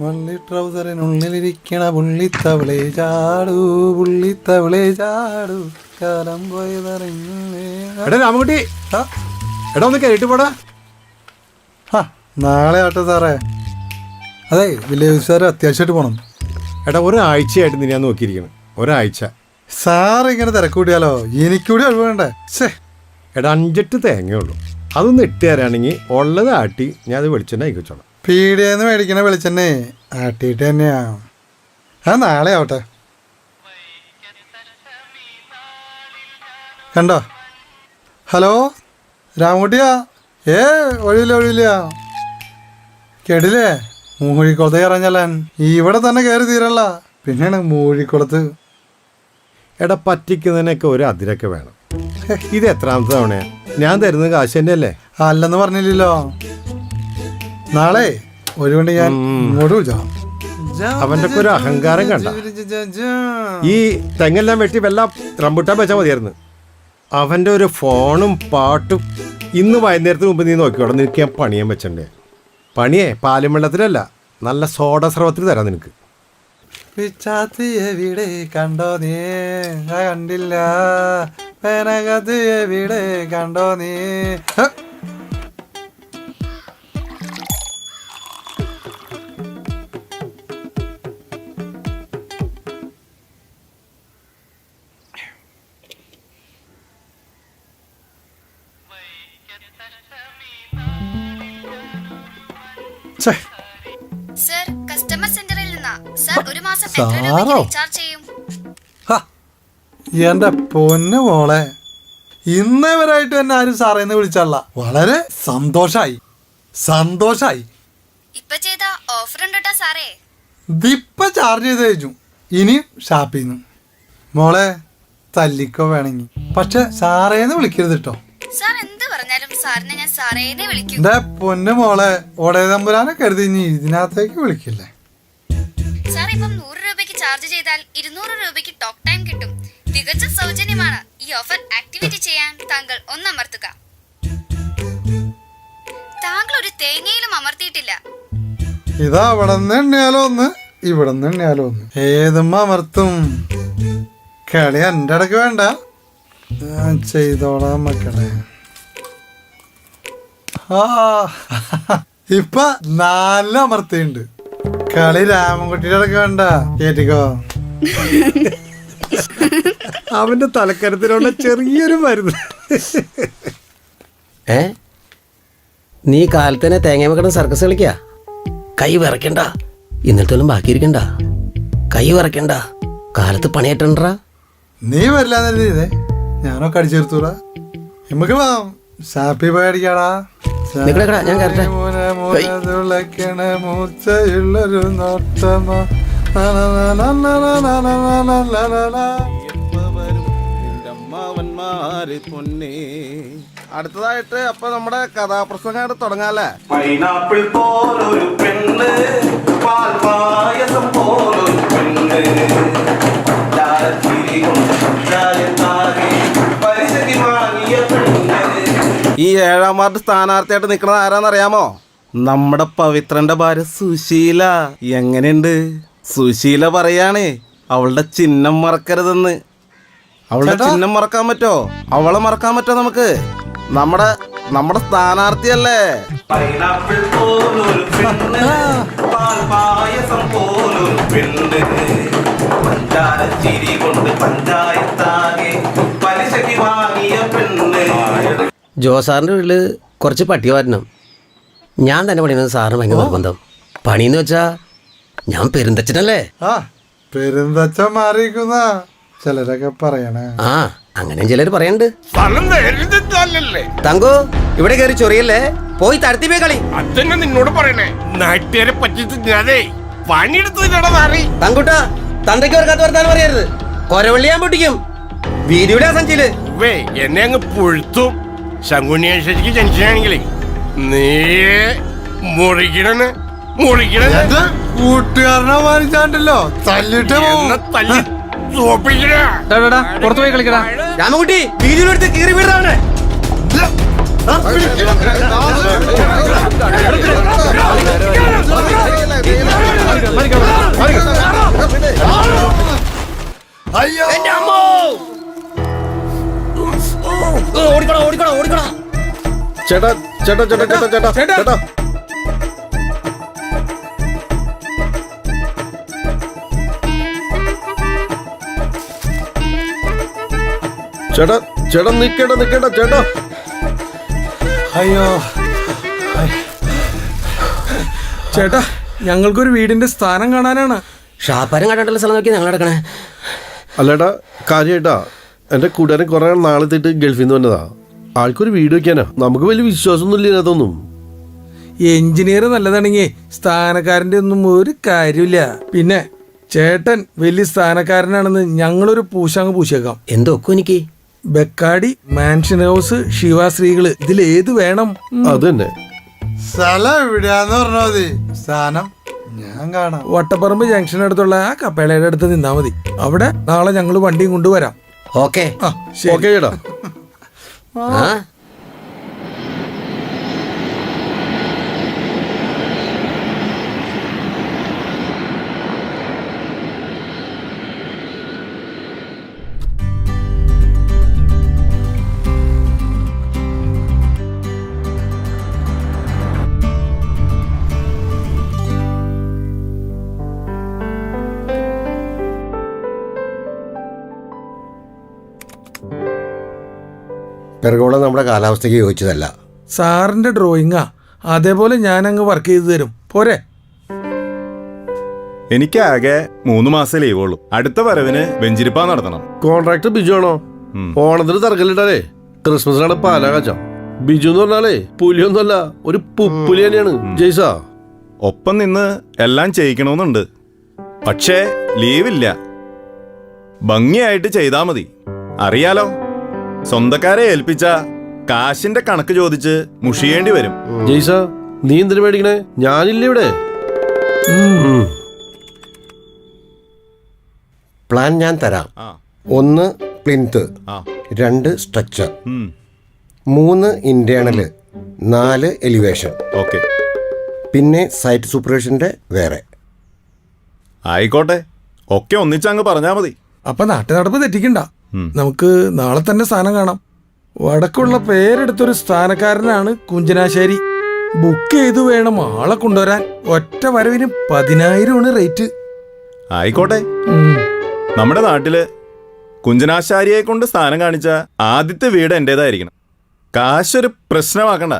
വള്ളി ട്രൗസറിനുള്ളിലിരിക്കണ പുള്ളിത്തവളെ ചാടു പുള്ളിത്തവളെ ചാടു. കാലം പോയതറിഞ്ഞേ. എടാ രാമകുട്ടി എടാ ഒന്ന് കേട്ടു പോടാ. ആ, നാളെ ആട്ടെ സാറേ. അതെ വില്ലേജ് സാറ് അത്യാവശ്യമായിട്ട് പോണം. എടാ ഒരാഴ്ചയായിട്ട് നീ ഞാൻ നോക്കിയിരിക്കണം. ഒരാഴ്ച. സാർ ഇങ്ങനെ തിരക്കൂട്ടിയാലോ എനിക്കൂടി ഒഴിവ് വേണ്ടേ? ശേ എടാ അഞ്ചെട്ട് തേങ്ങയുള്ളൂ. അതൊന്ന് ഇട്ട് തരാണെങ്കിൽ ഉള്ളത് ആട്ടി ഞാൻ അത് വെളിച്ചെണ്ണ അയക്കോളാം പീടിയെന്ന് മേടിക്കണ വെളിച്ചെണ്ണേ. ആട്ടിയിട്ട് തന്നെയാ. ആ നാളെ ആവട്ടെ. കണ്ടോ? ഹലോ? രാമകുട്ടിയാ? ഏ ഒഴിയില്ല ഒഴിയില്ല കേടില്ലേ മൂഴിക്കുളത്ത് ഇറങ്ങലാൻ ഇവിടെ തന്നെ കയറി തീരല്ല. പിന്നെയാണ് മൂഴിക്കുളത്ത്. എടാ പറ്റിക്കുന്നതിനൊക്കെ ഒരു അതിരൊക്കെ വേണം. ഇത് എത്രാമത്തെ തവണയാ? ഞാൻ തരുന്നത് കാശ് തന്നെയല്ലേ? അല്ലെന്ന് പറഞ്ഞില്ലല്ലോ. നാളെ ഒരു വണ്ടി ഞാൻ ഇങ്ങോട്ട് വിളിച്ചോളാം അവന്റെ ഒക്കെ ഒരു അഹങ്കാരം കണ്ട. ഈ തെങ്ങെല്ലാം വെട്ടി വല്ല റംബുട്ടാൻ വെച്ചാൽ മതിയായിരുന്നു. അവന്റെ ഒരു ഫോണും പാട്ടും ഇന്ന് വൈകുന്നേരത്തിന് മുമ്പ് നീ നോക്കി നിനക്ക് ഞാൻ പണിയാൻ വെച്ചണ്ടേ? പണിയേ പാലും വെള്ളത്തിലല്ല നല്ല സോഡ സ്രവത്തിൽ തരാം നിനക്ക്. പിച്ചാത്തി എവിടെ കണ്ടോ നീ? കണ്ടില്ല. പേനകത്ത് എവിടെ കണ്ടോ നീ? സാറോ? എന്റെ പൊന്നു മോളെ. ഇന്നേ വരായിട്ട് തന്നെ ആരും സാറേന്ന് വിളിച്ചല്ല വളരെ സന്തോഷായി. സന്തോഷായി. ഇപ്പൊ ചെയ്ത ഓഫർ ഉണ്ട് കേട്ടോ സാറേ. ഇതിപ്പ ചാർജ് ചെയ്ത് കഴിച്ചു ഇനി ഷാപ്പിൽ നിന്ന് മോളെ തല്ലിക്കോ വേണമെങ്കിൽ പക്ഷെ സാറേന്ന് വിളിക്കരുത് കേട്ടോ സാർ എന്ത് പറഞ്ഞാലും സാറിനെ ഞാൻ സാറേനെ വിളിക്കും. എന്റെ പൊന്നു മോളെ ഓടേ തമ്പുരാനെ കരുതി ഇനി ഇതിനകത്തേക്ക് വിളിക്കില്ലേ? സാർ ഇപ്പം നൂറ് രൂപയ്ക്ക് ചാർജ് ചെയ്താൽ ഇരുന്നൂറ് രൂപയ്ക്ക് ടോക്ക് ടൈം കിട്ടും. തികച്ചും സൗജന്യമാണ്. ഈ ഓഫർ ആക്ടിവേറ്റ് ചെയ്യാൻ താങ്കൾ ഒന്ന് അമർത്തുക താങ്കൾ ഒരു തേങ്ങയിലും അമർത്തിയിട്ടില്ല. ഇതാ അവിടെ നിന്ന് ഒന്ന് ഇവിടെ നിന്ന് എണ്ണിയാലോ ഒന്ന്. ഏതും അമർത്തും. കളി എന്റെ ഇടയ്ക്ക് വേണ്ട. ചെയ്തോളാം മക്കളെ. ഇപ്പൊ നാല് അമർത്തിയുണ്ട്. കളി രാമൻകുട്ടിയുടെ ഇടയ്ക്ക് വേണ്ട കേട്ടിക്കോ? അവന്റെ തലക്കരത്തിലുള്ള ചെറിയൊരു മരുന്ന്. ഏ? നീ കാലത്തന്നെ തേങ്ങ വെക്കണം സർക്കസ് കളിക്കാ? കൈ വിറക്കണ്ട ഇന്നിട്ടൊന്നും ബാക്കി ഇരിക്കണ്ട കൈ വിറക്കണ്ട കാലത്ത് പണിയേറ്റണ്ടാ നീ വരില്ലേ ഞാനോ ഞാനൊക്കെ അടിച്ചെടുത്തൂടാ നമുക്ക് വാം. ഷാപ്പി പോയി അടിക്കാടാ. ഞാൻ കയറട്ടെ. മൂലതുളയ്ക്കണ മൂച്ചയുള്ളൊരു നോട്ടമ അമ്മാവന്മാര് പൊന്നേ അടുത്തതായിട്ട് അപ്പൊ നമ്മുടെ കഥാപ്രസംഗം കഥാപ്രസംഗമായിട്ട് തുടങ്ങാല്ലേ പൈനാപ്പിൾ പോലൊരു പെണ്ണ് പാൽപായസം പോലൊരു പെണ്ണ് ഈ ഏഴാം വാർഡ് സ്ഥാനാർത്ഥിയായിട്ട് നിൽക്കുന്നത് ആരാന്നറിയാമോ നമ്മുടെ പവിത്രന്റെ ഭാര്യ സുശീല. എങ്ങനെയുണ്ട്? സുശീല പറയാണേ അവളുടെ ചിഹ്നം മറക്കരുതെന്ന്. അവളുടെ. ചിഹ്നം മറക്കാൻ പറ്റോ? അവളെ മറക്കാൻ പറ്റോ നമുക്ക്? നമ്മുടെ നമ്മുടെ സ്ഥാനാർത്ഥിയല്ലേ? ജോസാറിന്റെ വീട്ടിൽ കുറച്ച് പട്ടി വരണം. ഞാൻ തന്നെ പണിയുന്നത് സാറിന് ഭയങ്കര നിർബന്ധം. പണിന്ന് വെച്ചാ ഞാൻ പെരുന്തച്ചനല്ലേ? ആ പെരുന്തച്ച മാറിയിരിക്കുന്ന. ചിലരൊക്കെ പറയണേ. ആ അങ്ങനെ ചിലർ പറയണ്ട്. തങ്കു ഇവിടെ കയറി ചൊറിയല്ലേ? പോയി തടുത്തി പോയി കളി. അതന്നെ നിന്നോട് പറയണേ. നാട്ടുകാരെ പറ്റിട്ട് ഞാനേ പണിയെടുത്തില്ലടാ മാറി തങ്കുട്ട തന്തയ്ക്ക് വർക്കാത്ത വർത്താനം പറയരുത്. കൊരവള്ളി ഞാൻ പൊട്ടിക്കും. വീതിയുടെ സഞ്ചിയിൽ. എന്നെ അങ്ങ് പുഴുത്തും ശരിക്കും ജനിച്ചാണെങ്കിലേ നീ മുറിക്കണന് മുറിക്കണ കൂട്ടുകാരനെ മാനിച്ചാണ്ടല്ലോ. തല്ലിട്ട് തല്ലി പുറത്തു പോയി കളിക്കടാ. രാമകുട്ടി വീടിനടുത്ത് കീറി വീടാണ് അയ്യോ. ഓടിക്കണം ഓടിക്കണം ഓടിക്കണം ചേട്ടാ ചേട്ടാ ചേട്ടാ ചേട്ടാ ചേട്ടാ ചേട്ടാ ചേട്ടാ. ചേട്ടാ. നിക്കണ്ട നിക്കണ്ട ചേട്ടാ. അയ്യോ. ചേട്ടാ ഞങ്ങൾക്കൊരു വീടിന്റെ സ്ഥാനം കാണാനാണ്. ഷാപ്പാരം കണ്ടിട്ടുള്ള സ്ഥലം നോക്കി ഞങ്ങൾ നടക്കണേ. അല്ലേട്ടാ കാര്യേട്ടാ എന്റെ കൂട്ടുകാരൻ കുറെ നാളെത്തിട്ട് ഗൾഫിൽ നിന്ന് വന്നതാ. ആൾക്കൊരു വീട് വെക്കാനാ. നമുക്ക് വലിയ വിശ്വാസമൊന്നും ഇല്ല ഇതിനകത്തൊന്നും. എഞ്ചിനീയർ നല്ലതാണെങ്കിൽ സ്ഥാനക്കാരന്റെ ഒന്നും ഒരു കാര്യമില്ല. പിന്നെ ചേട്ടൻ വലിയ സ്ഥാനക്കാരനാണെന്ന് ഞങ്ങളൊരു പൂശാങ്ങ് പൂശേക്കാം എന്തൊക്കെ എനിക്ക്? ബെക്കാടി മാൻഷൻ ഹൗസ് ശിവാശ്രീകൾ ഇതിലേത് വേണം? അത് തന്നെ സ്ഥലം എവിടെയാന്ന് പറഞ്ഞാ മതി. സ്ഥാനം ഞാൻ കാണാം. വട്ടപ്പറമ്പ് ജംഗ്ഷൻ അടുത്തുള്ള ആ കപ്പേളയുടെ അടുത്ത് നിന്നാ മതി. അവിടെ നാളെ ഞങ്ങൾ വണ്ടിയും കൊണ്ടുവരാം. ഓക്കെ. ആ ശരി. ഓക്കെ ചേട്ടാ. 啊？പെരകോളം നമ്മുടെ കാലാവസ്ഥയ്ക്ക് യോജിച്ചതല്ല. സാറിന്റെ ഡ്രോയിങ്ങാ. അതേപോലെ ഞാൻ അങ്ങ് വർക്ക് ചെയ്തു തരും. പോരെ. എനിക്കാകെ മൂന്ന് മാസം ലീവുള്ളൂ. അടുത്ത വരവിന് വെഞ്ചിരിപ്പാ നടത്തണം. കോൺട്രാക്ട് ബിജു ആണോ ഓണത്തിന് തറക്കല്ലിട്ടാലേ ക്രിസ്മസിനാണ് പാല കാച്ചാം ബിജു എന്ന് പറഞ്ഞാലേ പുലിയൊന്നുമല്ല ഒരു പുപ്പുലി തന്നെയാണ്. ജയ്സാ. ഒപ്പം നിന്ന് എല്ലാം ചെയ്യിക്കണമെന്നുണ്ട്. പക്ഷേ ലീവില്ല. ഭംഗിയായിട്ട് ചെയ്താ മതി. അറിയാലോ? സ്വന്തക്കാരെ ഏൽപ്പിച്ച കാശിന്റെ കണക്ക് ചോദിച്ച് മുഷിയേണ്ടി വരും. ജയ്സ നീ എന്തിനു മേടിക്കണേ ഞാനില്ല ഇവിടെ. പ്ലാൻ ഞാൻ തരാം. ആ. ഒന്ന് പ്ലിൻത്ത് ആ. രണ്ട് സ്ട്രക്ചർ ഉം. മൂന്ന് ഇന്റേണൽ നാല് എലിവേഷൻ. ഓക്കെ. പിന്നെ സൈറ്റ് സൂപ്പർവിഷന്റെ വേറെ. ആയിക്കോട്ടെ. ഒക്കെ ഒന്നിച്ചങ്ങ് പറഞ്ഞാ മതി. അപ്പൊ നാട്ടു നടപ്പ് തെറ്റിക്കണ്ട. നമുക്ക് നാളെ തന്നെ സ്ഥാനം കാണാം. വടക്കുള്ള പേരെടുത്തൊരു സ്ഥാനക്കാരനാണ് കുഞ്ചനാശ്ശേരി ബുക്ക് ചെയ്തു വേണം ആളെ കൊണ്ടുവരാൻ. ഒറ്റ വരവിന് പതിനായിരമാണ് റേറ്റ് ആയിക്കോട്ടെ. നമ്മുടെ നാട്ടിൽ കുഞ്ചനാശാരിയെ കൊണ്ട് സ്ഥാനം കാണിച്ച ആദ്യത്തെ വീട് എന്റേതായിരിക്കണം. കാശൊരു പ്രശ്നമാക്കണ്ട.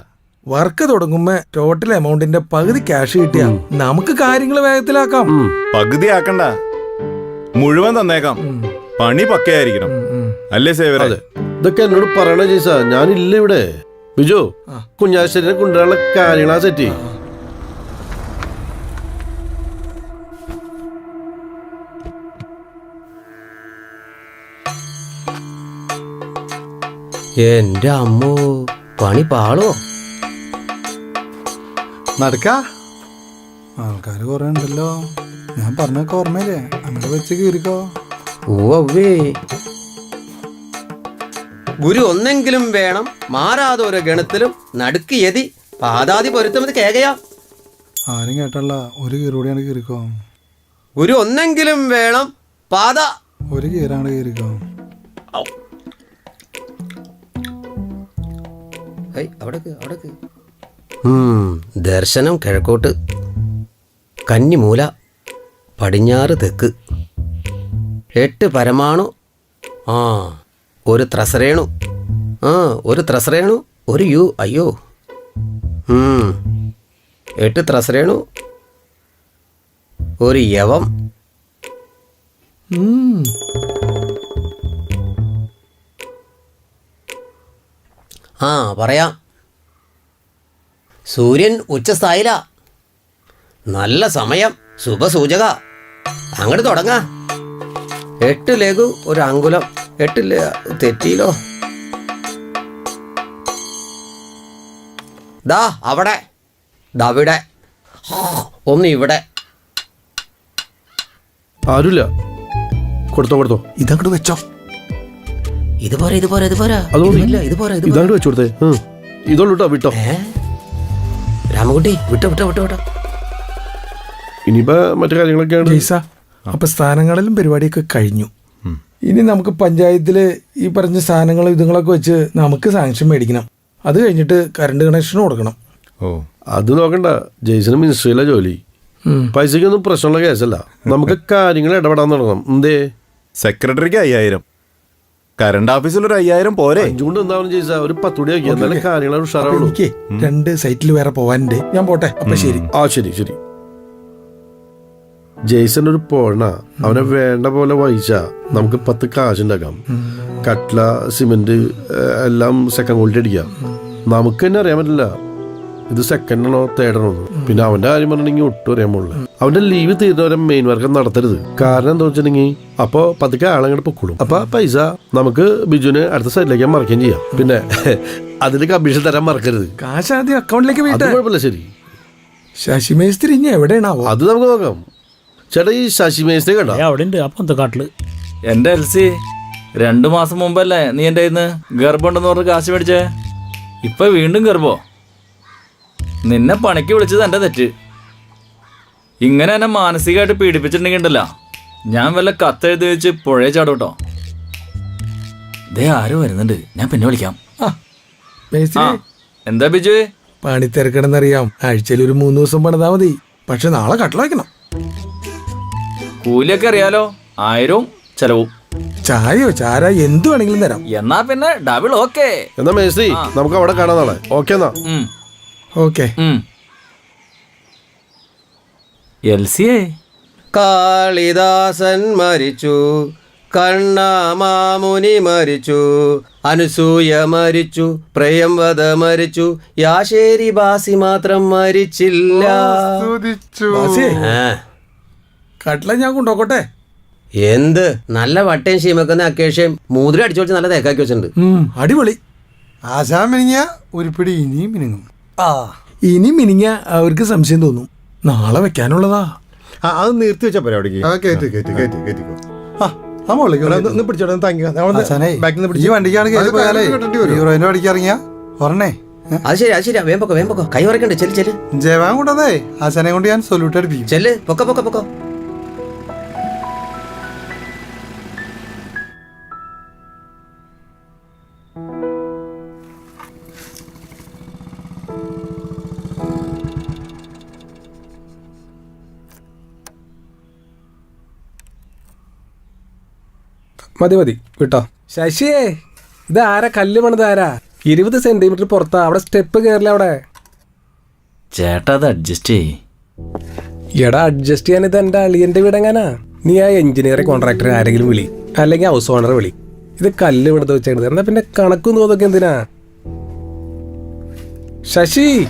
വർക്ക് തുടങ്ങുമ്പോ ടോട്ടൽ എമൗണ്ടിന്റെ പകുതി ക്യാഷ് കിട്ടിയാ നമുക്ക് കാര്യങ്ങൾ വേഗത്തിലാക്കാം. പകുതി ആക്കണ്ട മുഴുവൻ തന്നേക്കാം. പണി പക്കയായിരിക്കണം. അല്ലേ സേവര? ഇതൊക്കെ എന്നോട് പറയണ ജീസ ഞാനില്ല ഇവിടെ. ബിജു കുഞ്ഞാശ്ശേരിനെ കൊണ്ടുവരാനുള്ള കാര്യങ്ങളാ സെറ്റി എന്റെ അമ്മോ പണി പാളോ? നടക്ക? ആൾക്കാർ കുറെ ഉണ്ടല്ലോ. ഞാൻ പറഞ്ഞൊക്കെ ഓർമ്മയില്ലേ? അങ്ങനെ വെച്ച് കീറിക്കോ. ഓവേ ഗുരു ഒന്നെങ്കിലും വേണം മാറാതെ ഒരു ഗണത്തിലും നടുക്ക് എതി പാതാതി പൊരുത്തമത് കേകയാ. ആരും കേട്ടല്ല ഒരു കീറൂടെയാണ് കീറിക്കോ. ഗുരു ഒന്നെങ്കിലും വേണം പാത ഒരു കീറാണ് കീറിക്കോ. ഏയ്, അവിടേക്ക് അവിടേക്ക്. ദർശനം കിഴക്കോട്ട്. കന്നിമൂല പടിഞ്ഞാറ് തെക്ക്. എട്ട് പരമാണു. ആ ഒരു ത്രസരേണു. ആ ഒരു ത്രസരേണു ഒരു യു അയ്യോ. എട്ട് ത്രസരേണു ഒരു യവം. ആ പറയാം. സൂര്യൻ ഉച്ചസ്ഥായില. നല്ല സമയം ശുഭസൂചക. അങ്ങോട്ട് തുടങ്ങാ. എട്ട് ലഘു ഒരു അങ്കുലം. എട്ട് തെറ്റിയിലോ ദാ അവിടെ. ദവിടെ ഒന്ന് ഇവിടെ. ആരുമില്ല കൊടുത്തോ കൊടുത്തോ. ഇതങ്ങോട്ട് വെച്ചോ. ഇത് പോരാ ഇത് പോരാ ഇത് പോരാ. ഇല്ല ഇത് പോരാ ഇത്. വെച്ചു കൊടുത്തേ. ഉം. കേട്ടോ വിട്ടോ. രാമകുട്ടി വിട്ടോ വിട്ടോ വിട്ടോ വിട്ടോ. ഇനിയിപ്പോ മറ്റു കാര്യങ്ങളൊക്കെയാണ്. ജയ്സ അപ്പൊ സ്ഥാനങ്ങളിലും പരിപാടിയൊക്കെ കഴിഞ്ഞു. ഇനി നമുക്ക് പഞ്ചായത്തിൽ ഈ പറഞ്ഞ സ്ഥാനങ്ങളും ഇതുങ്ങളൊക്കെ വെച്ച് നമുക്ക് സാങ്ഷൻ മേടിക്കണം. അത് കഴിഞ്ഞിട്ട് കറണ്ട് കണക്ഷൻ കൊടുക്കണം. ഓ അത് നോക്കണ്ട. ജയ്സിന് മിനിസ്ട്രിയിലെ ജോലി. പൈസക്കൊന്നും പ്രശ്നമുള്ള കേസല്ല. നമുക്ക് കാര്യങ്ങൾ ഇടപെടാൻ തുടങ്ങണം. എന്തേ? സെക്രട്ടറിക്ക് അയ്യായിരം. കറണ്ട് ഓഫീസിൽ ഒരു അയ്യായിരം പോരെ. അഞ്ചുകൊണ്ട് എന്താവും ജെയ്സ? ഒരു പത്തുകൂടി ആക്കി എന്നാലും കാര്യങ്ങൾ ഉഷാറാവുള്ളൂ രണ്ട് സൈറ്റിൽ വേറെ പോവാനുണ്ട്. ഞാൻ പോട്ടെ. അപ്പൊ ശരി. ആ ശരി ശരി. ജെയ്സൺ ഒരു പോണ അവനെ വേണ്ട പോലെ വഹിച്ച നമുക്ക് പത്ത് കാശുണ്ടാക്കാം. കട്ട്ല സിമെന്റ് എല്ലാം സെക്കൻഡ് ക്വാളിറ്റി അടിക്കാം. നമുക്ക് തന്നെ അറിയാൻ പറ്റില്ല. ഇത് സെക്കൻഡ് ആണോ തേർഡ് ആണോ പിന്നെ അവന്റെ കാര്യം പറഞ്ഞിട്ടുണ്ടെങ്കിൽ ഒട്ടും അറിയാൻ പോകില്ല അവന്റെ ലീവ് തീരുന്നവരെ മെയിൻ വർക്ക് നടത്തരുത്. കാരണം എന്താ വെച്ചിട്ടുണ്ടെങ്കിൽ അപ്പൊ പതുക്കെ ആളങ്ങോട്ട് പൊക്കോളും. അപ്പൊ പൈസ നമുക്ക് ബിജുവിന് അടുത്ത സൈഡിലേക്ക് മറക്കുകയും ചെയ്യാം. പിന്നെ അതിലേക്ക് കമ്മീഷൻ തരാൻ മറക്കരുത്. കാശ് ആദ്യം അക്കൗണ്ടിലേക്ക് കുഴപ്പമില്ല ശരി. ശശി മേസ്ത്രി ഇനി എവിടെയാണാവോ? അത് നമുക്ക് നോക്കാം. ചേട്ടാ ഈ ശശി മേസ്തേ കണ്ടോ? അവിടെ ഉണ്ട് അപ്പം കാട്ടിൽ? എന്റെ എൽസി രണ്ടു മാസം മുമ്പല്ലേ നീ എന്റെ ഇന്ന് ഗർഭമുണ്ടെന്ന് പറഞ്ഞ് കാശ് മേടിച്ചേ? ഇപ്പൊ വീണ്ടും ഗർഭോ? നിന്നെ പണിക്ക് വിളിച്ചത് എന്റെ തെറ്റ്. ഇങ്ങനെ എന്നെ മാനസികമായിട്ട് പീഡിപ്പിച്ചിട്ടുണ്ടെങ്കിൽ ഉണ്ടല്ലോ. ഞാൻ വല്ല കത്തെഴുതി വെച്ച് പുഴയെ ചാടും കേട്ടോ. ദേ ആരോ വരുന്നുണ്ട്. ഞാൻ പിന്നെ വിളിക്കാം. മേസ്ത്രി ആ എന്താ ബിജു? പണി തിരക്കണമെന്നറിയാം ആഴ്ചയിൽ ഒരു മൂന്ന് ദിവസം പണിതാ മതി. പക്ഷെ നാളെ കട്ടിൽ വയ്ക്കണം. കൂലിയൊക്കെ അറിയാലോ. ആയിരവും ചെലവും. ചായയോ ചാര എന്തു വേണമെങ്കിലും തരാം. എന്നാ പിന്നെ ഡബിൾ ഓക്കെ എന്നാ മേസ്ത്രി നമുക്ക് അവിടെ കാണാൻ നാളെ. ഓക്കെ എന്നാ. Okay okay C A Kalidasan മരിച്ചു. കണ്ണാമാമുനി മരിച്ചു. അനുസൂയ മരിച്ചു. പ്രയംവദ മരിച്ചു. യാശേരി ബാസി മാത്രം മരിച്ചില്ല. കട്ടള ഞാൻ കൊണ്ടുപോക്കോട്ടെ. എന്ത്? നല്ല വട്ടയും ശീമക്കുന്ന അക്കേഷ്യം. മൂതിരി അടിച്ചു വെച്ച് നല്ല തേക്കാക്കി വെച്ചിട്ടുണ്ട്. അടിപൊളി. ആശാൻ മിനിങ്ങ ഒരു പിടി ഇനിയും മിനുങ്ങും. ആ. ഇനി മിനിങ്ങ അവർക്ക് സംശയം തോന്നും. നാളെ വെക്കാനുള്ളതാ. ആ, അത് നിർത്തി വെച്ചാ പോരെ അവിടേക്ക്. കയറ്റി കയറ്റി കയറ്റി കയറ്റിക്കോ ആ പിടിച്ചോട്ടെ താങ്ക് ബാക്കിൽ നിന്ന് ഈ വണ്ടിക്കാണ് അത്. ഹീറോയിന്റെ വണ്ടിക്ക് ഇറങ്ങിയ ശരി അത് ശരിയാ വേം പൊക്കോ വേം പൊക്കോ. കൈ ഉറക്കണ്ടേ ചെല്ല് ചെല്ല്. ജവാൻ കൊണ്ടതേ ആശാനെ കൊണ്ട് ഞാൻ സൊല്യൂട്ട് അടിപ്പിക്കും. ചെല്ല് പൊക്ക പൊക്ക പൊക്കോ. മതി മതി. വിട്ടോ. ശശിയേ ഇത് ആരാ? കല്ല് പണിത് ആരാ? ഇരുപത് സെന്റിമീറ്റർ പുറത്താ. അവിടെ സ്റ്റെപ്പ് കയറില്ല അവിടെ. ചേട്ടാ അത് അഡ്ജസ്റ്റ് ചെയ്യേ. എടാ അഡ്ജസ്റ്റ് ചെയ്യാൻ ഇത് എന്റെ അളിയന്റെ വീടെങ്ങാനാ? നീ ആ എഞ്ചിനീയറെ കോൺട്രാക്ടറെ ആരെങ്കിലും വിളി. അല്ലെങ്കിൽ ഹൗസ് ഓണറെ വിളി. ഇത് കല്ല് ഇവിടുത്തെ വെച്ചേക്കുന്നത് എന്നാ പിന്നെ കണക്കും തോന്നൊക്കെ എന്തിനാ? ശശി!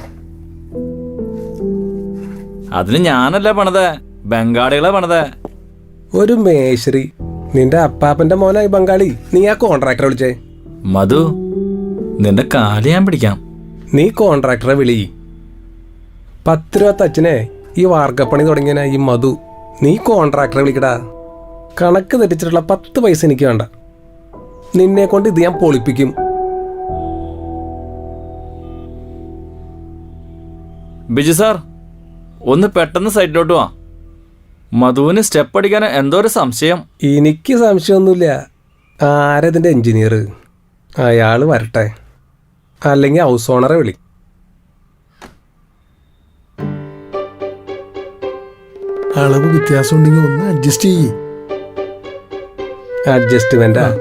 അതിന് ഞാനല്ല പണിത്. ബംഗാളികളെ പണിത്. ഒരു മേശ്രി. നിന്റെ അപ്പാപ്പന്റെ മോനായി ബംഗാളി. നീ ആ കോൺട്രാക്ടറെ വിളിച്ചേ. മധു നിന്റെ കാലിയാൻ ഞാൻ പിടിക്കാം. നീ കോൺട്രാക്ടറെ വിളി. പത്ത് രൂപ അച്ഛനെ ഈ വാർക്കപ്പണി തുടങ്ങിയന ഈ മധു. നീ കോൺട്രാക്ടറെ വിളിക്കടാ. കണക്ക് തെറ്റിച്ചിട്ടുള്ള പത്ത് പൈസ എനിക്ക് വേണ്ട. നിന്നെ കൊണ്ട് ഇത് ഞാൻ പൊളിപ്പിക്കും. ബിജു സാർ ഒന്ന് പെട്ടെന്ന് സൈഡിലോട്ട് വാ. മധുവിന് സ്റ്റെപ്പ് അടിക്കാൻ എന്തോ ഒരു സംശയം? എനിക്ക് സംശയമൊന്നുമില്ല. ആരതിന്റെ എഞ്ചിനീയർ അയാൾ വരട്ടെ. അല്ലെങ്കിൽ ഹൗസ് ഓണറെ വിളി. അളവ് വ്യത്യാസം ഉണ്ടെങ്കിൽ ഒന്ന് അഡ്ജസ്റ്റ് ചെയ്യ്. അഡ്ജസ്റ്റ്മെന്റാ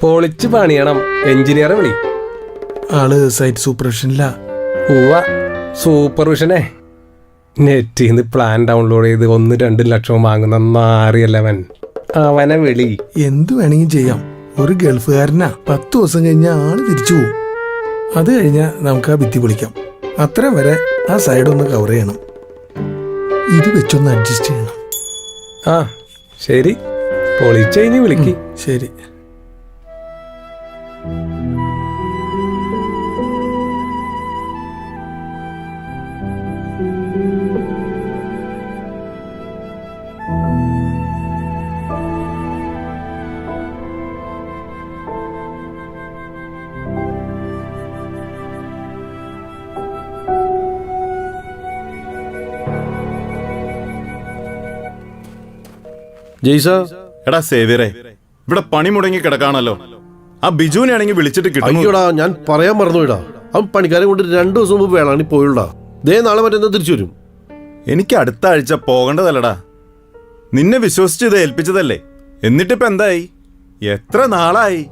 പൊളിച്ച് പണിയണം. എഞ്ചിനീയറെ വിളി. ആൾ സൈറ്റ് സൂപ്പർവിഷനില്ല ഉവ്വ. സൂപ്പർവിഷനെ നെറ്റിൽ നിന്ന് പ്ലാൻ ഡൗൺലോഡ് ചെയ്ത് ഒന്ന് രണ്ട് ലക്ഷം വാങ്ങുന്ന നാറിയല്ലവൻ അവനെ വിളി. എന്ത് വേണമെങ്കിലും ചെയ്യാം. ഒരു ഗൾഫുകാരനാ. പത്ത് ദിവസം കഴിഞ്ഞ ആൾ തിരിച്ചു പോകും അത് കഴിഞ്ഞാൽ നമുക്ക് ആ ഭിത്തി പൊളിക്കാം. അത്രയും വരെ ആ സൈഡ് ഒന്ന് കവർ ചെയ്യണം. ഇത് വെച്ചൊന്ന് അഡ്ജസ്റ്റ് ചെയ്യണം. ആ ശരി. പൊളിച്ച് കഴിഞ്ഞ് വിളിക്ക്. ശരി. ജെയ്സ? എടാ സേവിയറെ ഇവിടെ പണി മുടങ്ങി കിടക്കാണല്ലോ. ആ ബിജുവിനെ ആണെങ്കിൽ വിളിച്ചിട്ട് കിട്ടും അയ്യോടാ ഞാൻ പറയാൻ മറന്നു മറന്നുപോയിടാ. അവൻ പണിക്കാരെ കൊണ്ട് രണ്ടു ദിവസം മുമ്പ് വേളാണി പോയുള്ളടാ ദേ നാളെ മറ്റന്നാ തിരിച്ചു വരും? എനിക്ക് അടുത്ത ആഴ്ച പോകേണ്ടതല്ലടാ. നിന്നെ വിശ്വസിച്ച് ഇത് ഏൽപ്പിച്ചതല്ലേ? എന്നിട്ടിപ്പോ എന്തായി? എത്ര നാളായി?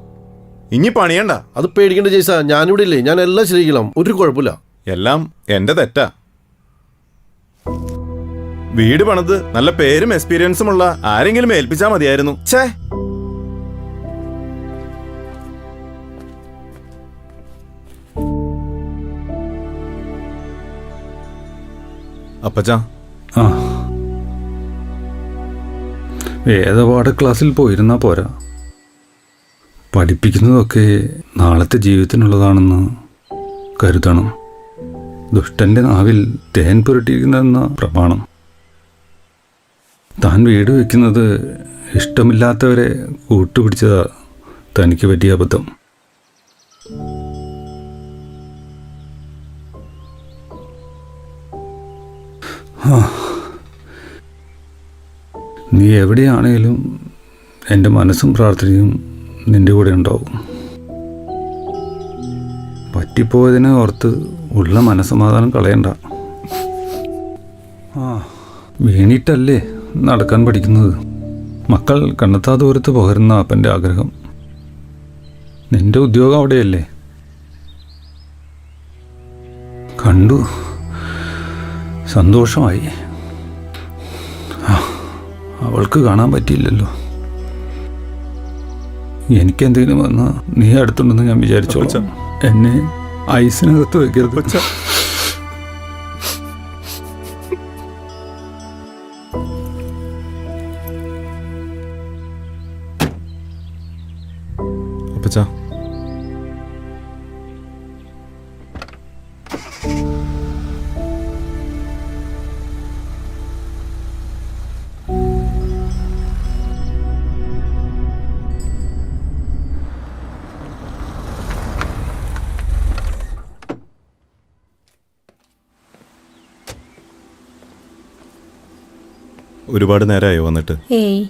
ഇനി പണിയണ്ട. അത് പേടിക്കേണ്ട ജയ്സ ഞാനിവിടെ ഇല്ലേ. ഞാൻ എല്ലാം ശരിക്കണം ഒരു കുഴപ്പമില്ല. എല്ലാം എന്റെ തെറ്റാ. വീട് പണിത് നല്ല പേരും എക്സ്പീരിയൻസും ഉള്ള ആരെങ്കിലും ഏൽപ്പിച്ചാ മതിയായിരുന്നു. ഛേ. അപ്പച്ചാ. വേദപാഠ ക്ലാസ്സിൽ പോയിരുന്നാ പോരാ? പഠിപ്പിക്കുന്നതൊക്കെ നാളത്തെ ജീവിതത്തിനുള്ളതാണെന്ന് കരുതണം. ദുഷ്ടന്റെ നാവിൽ തേൻ പുരട്ടിയിരിക്കുന്നതെന്ന പ്രമാണം. താൻ വീട് വയ്ക്കുന്നത് ഇഷ്ടമില്ലാത്തവരെ കൂട്ടുപിടിച്ചതാ തനിക്ക് പറ്റിയ അബദ്ധം. നീ എവിടെയാണേലും എന്റെ മനസ്സും പ്രാർത്ഥനയും നിന്റെ കൂടെ ഉണ്ടാവും. പറ്റിപ്പോയതിനെ ഓർത്ത് ഉള്ള മനസ്സമാധാനം കളയണ്ട. ആ വീണിട്ടല്ലേ? നടക്കാൻ പഠിക്കുന്നത്? മക്കൾ കണ്ടെത്താ ദൂരത്ത് പകരുന്ന അപ്പന്റെ ആഗ്രഹം. നിന്റെ ഉദ്യോഗം അവിടെയല്ലേ? കണ്ടു. സന്തോഷമായി. അവൾക്ക് കാണാൻ പറ്റിയില്ലല്ലോ. എനിക്കെന്തെങ്കിലും വന്ന നീ അടുത്തുണ്ടെന്ന് ഞാൻ വിചാരിച്ചോളാം. എന്നെ ഐസിനകത്ത് വെക്കരുത്. ഒരുപാട് നേരമായോ വന്നിട്ട്? ഏയ്.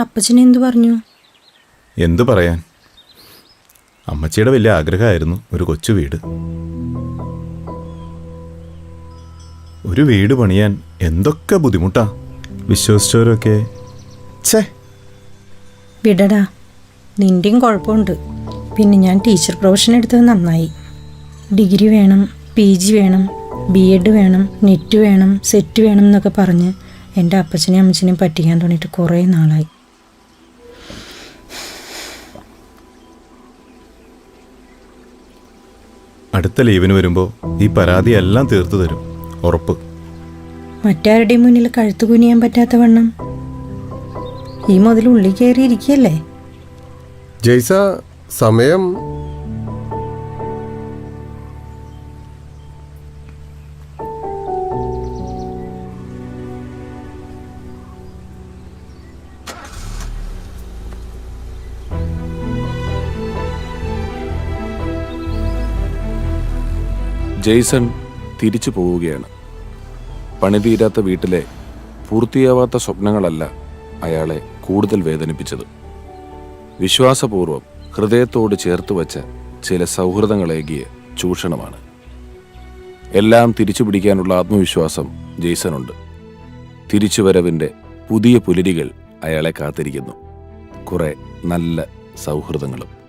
അപ്പച്ചൻ എന്തു പറഞ്ഞു? എന്തു പറയാൻ? അമ്മച്ചിയുടെ വലിയ ആഗ്രഹമായിരുന്നു ഒരു കൊച്ചു വീട്. ഒരു വീട് പണിയാൻ എന്തൊക്കെ ബുദ്ധിമുട്ടാ? വിശ്വസിച്ചവരൊക്കെ? ഛേ! വിടടാ. നിന്റെയും കുഴപ്പമുണ്ട്. പിന്നെ ഞാൻ ടീച്ചർ പ്രൊഫഷൻ എടുത്തത് നന്നായി. ഡിഗ്രി വേണം പി ജി വേണം ബി എഡ് വേണം നെറ്റ് വേണം സെറ്റ് വേണം എന്നൊക്കെ പറഞ്ഞ് എന്റെ അപ്പച്ചനെയും അമ്മച്ചനെയും പറ്റിക്കാൻ തുടങ്ങിയിട്ട് കുറേ നാളായി. അടുത്ത ലീവിന് വരുമ്പോൾ ഈ പരാതി എല്ലാം തീർത്തു തരും. ഉറപ്പ്. മറ്റാരുടെയും മുന്നിൽ കഴുത്ത് കുനിയാൻ പറ്റാത്ത വണ്ണം. ഈ മുതൽ ഉള്ളിൽ കയറിയിരിക്കുകയല്ലേ? ജയ്സ സമയം ജെയ്സൺ തിരിച്ചു പോവുകയാണ്. പണിതീരാത്ത വീട്ടിലെ പൂർത്തിയാവാത്ത സ്വപ്നങ്ങളല്ല അയാളെ കൂടുതൽ വേദനിപ്പിച്ചത്. വിശ്വാസപൂർവം ഹൃദയത്തോട് ചേർത്ത് വച്ച ചില സൗഹൃദങ്ങളേകിയ ചൂഷണമാണ്. എല്ലാം തിരിച്ചു പിടിക്കാനുള്ള ആത്മവിശ്വാസം ജെയ്സനുണ്ട്. തിരിച്ചുവരവിന്റെ പുതിയ പുലരികൾ അയാളെ കാത്തിരിക്കുന്നു. കുറേ നല്ല സൗഹൃദങ്ങളും.